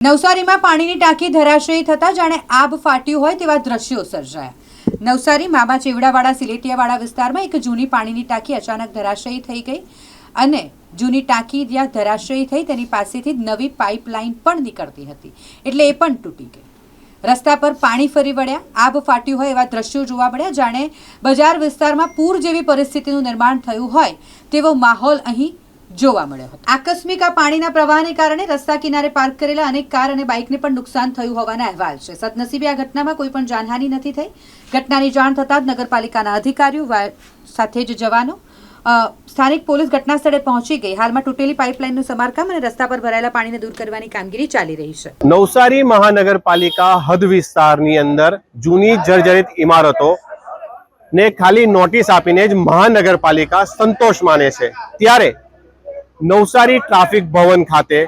નવસારીમાં પાણીની ટાંકી ધરાશયી થતાં જાણે આબ ફાટ્યું હોય તેવા દ્રશ્યો સર્જાયા. નવસારી મામા ચેવડાવાળા સિલેટિયાવાળા વિસ્તારમાં એક જૂની પાણીની ટાંકી અચાનક ધરાશયી થઈ ગઈ અને જૂની ટાંકી જ્યાં ધરાશયી થઈ તેની પાસેથી નવી પાઇપલાઇન પણ નીકળતી હતી. એટલે એ પણ તૂટી ગઈ. રસ્તા પર પાણી ફરી વળ્યા આબ ફાટ્યું હોય એવા દ્રશ્યો જોવા મળ્યા. જાણે બજાર વિસ્તારમાં પૂર જેવી પરિસ્થિતિનું નિર્માણ થયું હોય તેવો માહોલ અહીં જોવા મળ્યો હતો. આકસ્મિક આ પાણીના પ્રવાહને કારણે રસ્તા કિનારે પાર્ક કરેલા અનેક કાર અને બાઇકને પણ નુકસાન થયું હોવાના અહેવાલ છે. સદનસીબે આ ઘટનામાં કોઈ પણ જાનહાનિ નથી થઈ. ઘટનાની જાણ થતાં જ નગરપાલિકાના અધિકારીઓ સાથે જ જવાનો સ્થાનિક પોલીસ ઘટના સ્થળે પહોંચી ગઈ. હાલમાં તૂટેલી પાઇપલાઇનનું સમારકામ અને રસ્તા પર ભરાયેલા પાણીને દૂર કરવાની કામગીરી ચાલી રહી છે. નવસારી મહાનગરપાલિકા હદ વિસ્તારની અંદર જૂની જર્જરિત ઇમારતો ને ખાલી નોટિસ આપીને જ મહાનગરપાલિકા સંતોષ માને છે. ત્યારે નવસારી ટ્રાફિક ભવન ખાતે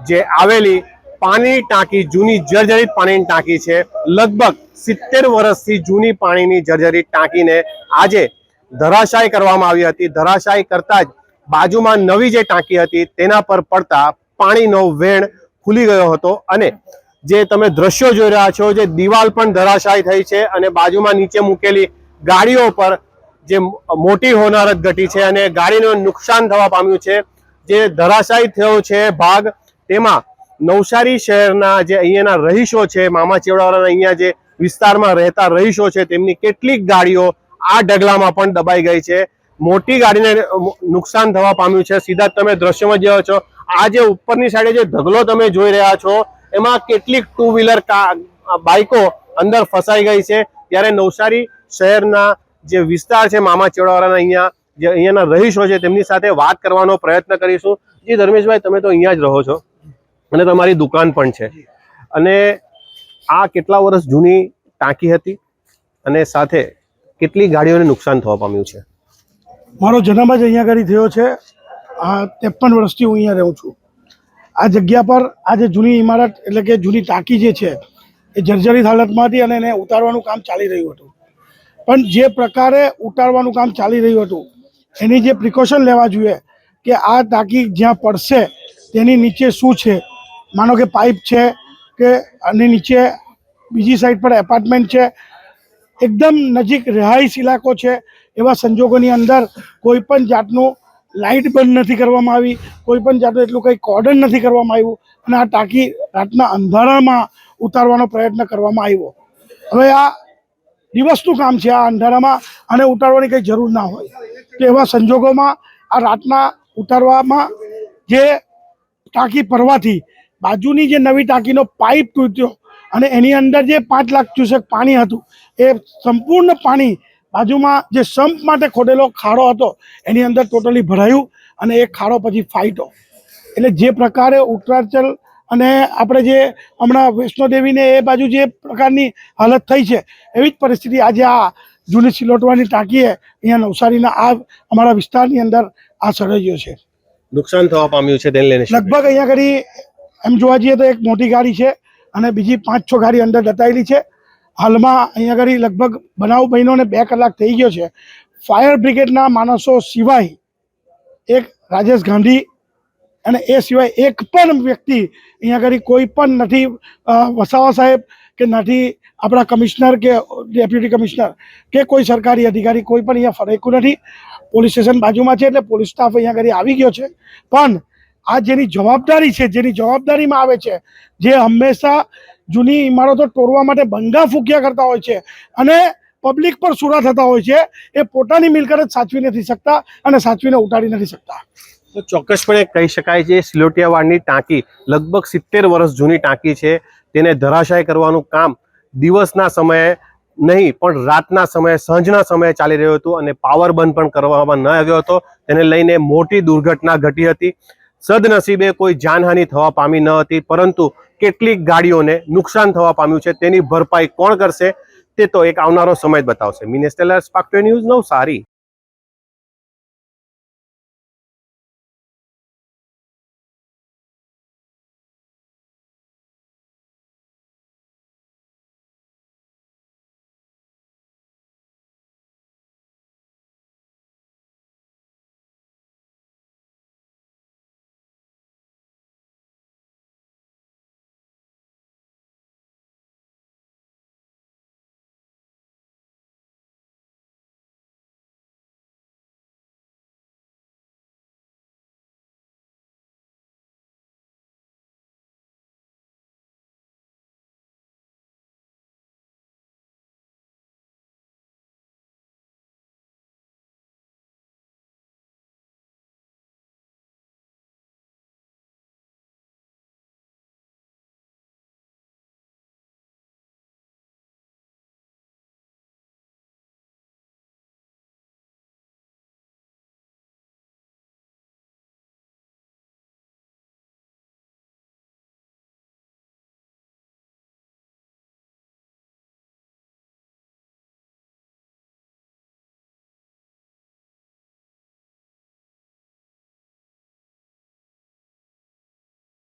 જે આવેલી પાણીની ટાંકી, જૂની જર્જરિત પાણીની ટાંકી છે, લગભગ સિત્તેર વર્ષથી જૂની પાણીની જર્જરિત ટાંકીને આજે ધરાશાય કરવામાં આવી હતી. ધરાશાય કરતા જ બાજુમાં નવી જે ટાંકી હતી તેના પર પડતા પાણીનો વેણ ખુલી ગયો હતો અને જે તમે દ્રશ્યો જોઈ રહ્યા છો, જે દિવાલ પણ ધરાશાયી થઈ છે અને બાજુમાં નીચે મૂકેલી ગાડીઓ પર જે મોટી હોનારત ઘટી છે અને ગાડીનું નુકસાન થવા પામ્યું છે. જે ધરાશાયી થયો છે ભાગ, તેમાં નવસારી શહેરના જે અહીંયાના રહીશો છે, મામા ચેવડાવાળાના અહીંયા જે વિસ્તારમાં રહેતા રહીશો છે, તેમની કેટલીક ગાડીઓ આ ઢગલામાં પણ દબાઈ ગઈ છે. મોટી ગાડીને નુકસાન થવા પામ્યું છે. સીધા તમે દ્રશ્યમાં જોયો છો. આ જે ઉપરની સાઈડે જે ઢગલો તમે જોઈ રહ્યા છો, એમાં કેટલીક ટુ વ્હીલર બાઇકો અંદર ફસાઈ ગઈ છે. ત્યારે નવસારી શહેરના જે વિસ્તાર છે, મામા ચેવડાવાળાના અહીંયા જે અહીંયાના રહીશો છે, તેમની સાથે વાત કરવાનો પ્રયત્ન કરીશું. જી ધર્મેશભાઈ, તમે તો અહીંયા જ રહો છો અને તમારી દુકાન પણ છે. અને આ કેટલા વર્ષ જૂની ટાંકી હતી અને સાથે કેટલી ગાડીઓને નુકસાન થવા પામ્યું છે? મારો જન્મ જ અહીંયા આગળ થયો છે. આ ત્રેપન વર્ષથી હું અહીંયા રહું છું. આ જગ્યા પર આ જે જૂની ઇમારત, એટલે કે જૂની ટાંકી જે છે, એ જર્જરિત હાલતમાં હતી અને એને ઉતારવાનું કામ ચાલી રહ્યું હતું. પણ જે પ્રકારે ઉતારવાનું કામ ચાલી રહ્યું હતું એની જે પ્રિકોશન લેવા જોઈએ કે આ ટાંકી જ્યાં પડશે તેની નીચે શું છે? માનો કે પાઇપ છે કે આની નીચે બીજી સાઈડ પર એપાર્ટમેન્ટ છે. એકદમ નજીક રિહાઈશ ઇલાકો છે. એવા સંજોગોની અંદર કોઈ પણ જાતનું લાઇટ બંધ નથી કરવામાં આવી, કોઈ પણ જાતનું એટલું કંઈ કોર્ડન નથી કરવામાં આવ્યું અને આ ટાંકી રાતના અંધારામાં ઉતારવાનો પ્રયત્ન કરવામાં આવ્યો. હવે આ દિવસનું કામ છે આ અંધારામાં અને ઉતારવાની કંઈ જરૂર ના હોય. તો એવા સંજોગોમાં આ રાતના ઉતારવામાં જે ટાંકી પરવાથી બાજુની જે નવી ટાંકીનો પાઇપ તૂટ્યો અને એની અંદર જે પાંચ લાખ ક્યુસેક પાણી હતું, એ સંપૂર્ણ પાણી બાજુમાં જે સંપ માટે ખોદેલો ખાડો હતો, એની અંદર ટોટલી ભરાયું અને એ ખાડો પછી ફાટ્યો એટલે જે પ્રકારે ઉત્તરાચલ અને આપણે જે હમણાં વૈષ્ણોદેવીને એ બાજુ જે પ્રકારની હાલત થઈ છે, એવી જ પરિસ્થિતિ આજે આ જૂની સિલોટવાની ટાંકીએ અહીંયા નવસારીના આ અમારા વિસ્તારની અંદર આ સળગ્યો છે. નુકસાન થવા પામ્યું છે તેને લઈને લગભગ અહીંયા ઘડી એમ જોવા જઈએ તો એક મોટી ગાડી છે અને બીજી પાંચ છ ગાડી અંદર દટાયેલી છે. હાલમાં અહીંયા ઘડી લગભગ બનાવ બહેનોને બે કલાક થઈ ગયો છે. ફાયર બ્રિગેડના માણસો સિવાય એક રાજેશ ગાંધી અને એ સિવાય એક પણ વ્યક્તિ અહીંયા ઘડી કોઈ પણ નથી. વસાવા સાહેબ કે નથી આપણા કમિશનર કે ડેપ્યુટી કમિશનર કે કોઈ સરકારી અધિકારી, કોઈ પણ અહીંયા ફરેકું નથી. પોલીસ સ્ટેશન બાજુમાં છે એટલે પોલીસ સ્ટાફ અહીંયા ઘડી આવી ગયો છે. પણ આ જેની જવાબદારી છે, જેની જવાબદારીમાં આવે છે, જે હંમેશા જૂની ઇમારતો તોડવા માટે બંગા ફૂંક્યા કરતા હોય છે અને પબ્લિક પર સુરા થતા હોય છે, એ પોતાની મિલકત જ સાચવી નથી શકતા અને સાચવીને ઉતારી નથી શકતા. તો ચોક્કસપણે કહી શકાય છે સિલોટિયાવાડની ટાંકી લગભગ સિત્તેર વર્ષ જૂની ટાંકી છે. તેને ધરાશાય કરવાનું કામ દિવસના સમયે નહીં, પણ રાતના સમયે, સાંજના સમયે ચાલી રહ્યું હતું અને પાવર બંધ પણ કરવામાં ન આવ્યો હતો. તેને લઈને મોટી દુર્ઘટના ઘટી હતી. સદનસીબે કોઈ જાનહાનિ થવા પામી ન હતી, પરંતુ કેટલીક ગાડીઓને નુકસાન થવા પામ્યું છે. તેની ભરપાઈ કોણ કરશે તે તો એક આવનારો સમય જ બતાવશે. મિનેસ્ટેલર સ્પાક્ટો ન્યૂઝ નવસારી.